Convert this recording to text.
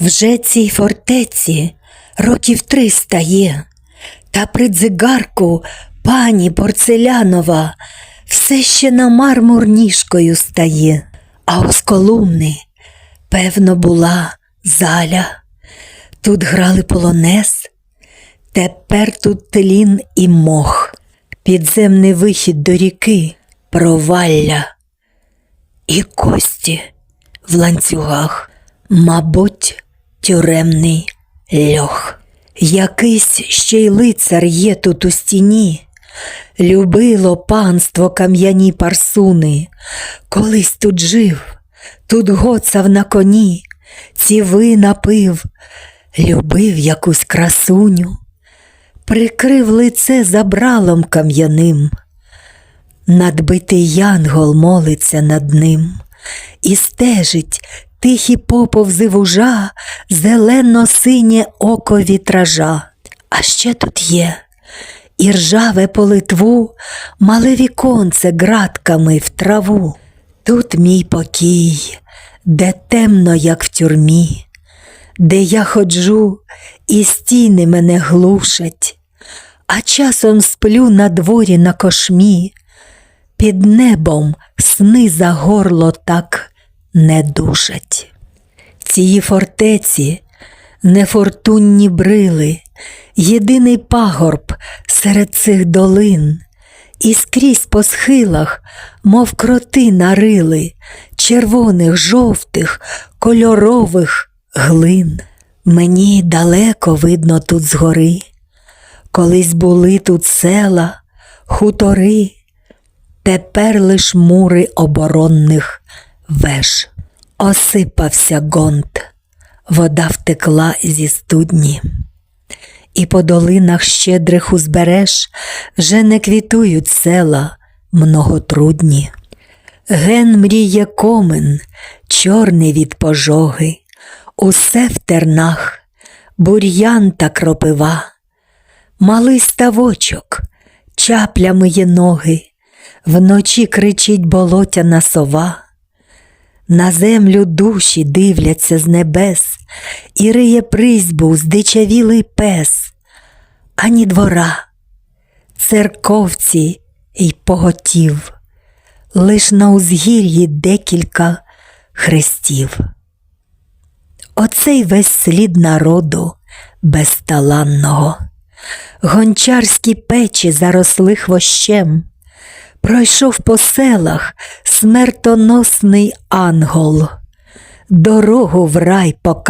Вже цій фортеці років триста є, та при дзигарку пані порцелянова все ще на мармур ніжкою стає, а ось колумни, певно, була заля. Тут грали полонез, тепер тут тлін і мох, підземний вихід до ріки, провалля. І кості в ланцюгах, мабуть, тюремний льох. Якийсь ще й лицар є тут у стіні. Любило панство кам'яні парсуни, колись тут жив, тут гоцав на коні, ціви напив, любив якусь красуню, прикрив лице забралом кам'яним. Надбитий янгол молиться над ним і стежить тихі поповзи вужа, зелено-синє око вітража. А ще тут є і ржаве по Литву, мале віконце ґратками в траву. Тут мій покій, де темно, як в тюрмі, де я ходжу, і стіни мене глушать, а часом сплю на дворі на кошмі, під небом сни за горло так не душать. Цієї фортеці нефортунні брили, єдиний пагорб серед цих долин, і скрізь по схилах, мов кроти нарили, червоних, жовтих, кольорових глин. Мені далеко видно тут згори, колись були тут села, хутори, тепер лиш мури оборонних веж. Осипався гонт, вода втекла зі студні. І по долинах щедрих узбереж вже не квітують села многотрудні. Ген мріє комен, чорний від пожоги, усе в тернах, бур'ян та кропива, малий ставочок, чапля миє ноги, вночі кричить болотяна сова. На землю душі дивляться з небес, і риє призьбу здичавілий пес, ані двора, церковці й поготів, лиш на узгір'ї декілька хрестів. Оцей весь слід народу безталанного, гончарські печі заросли хвощем. Пройшов по селах смертоносний ангел, дорогу в рай показав.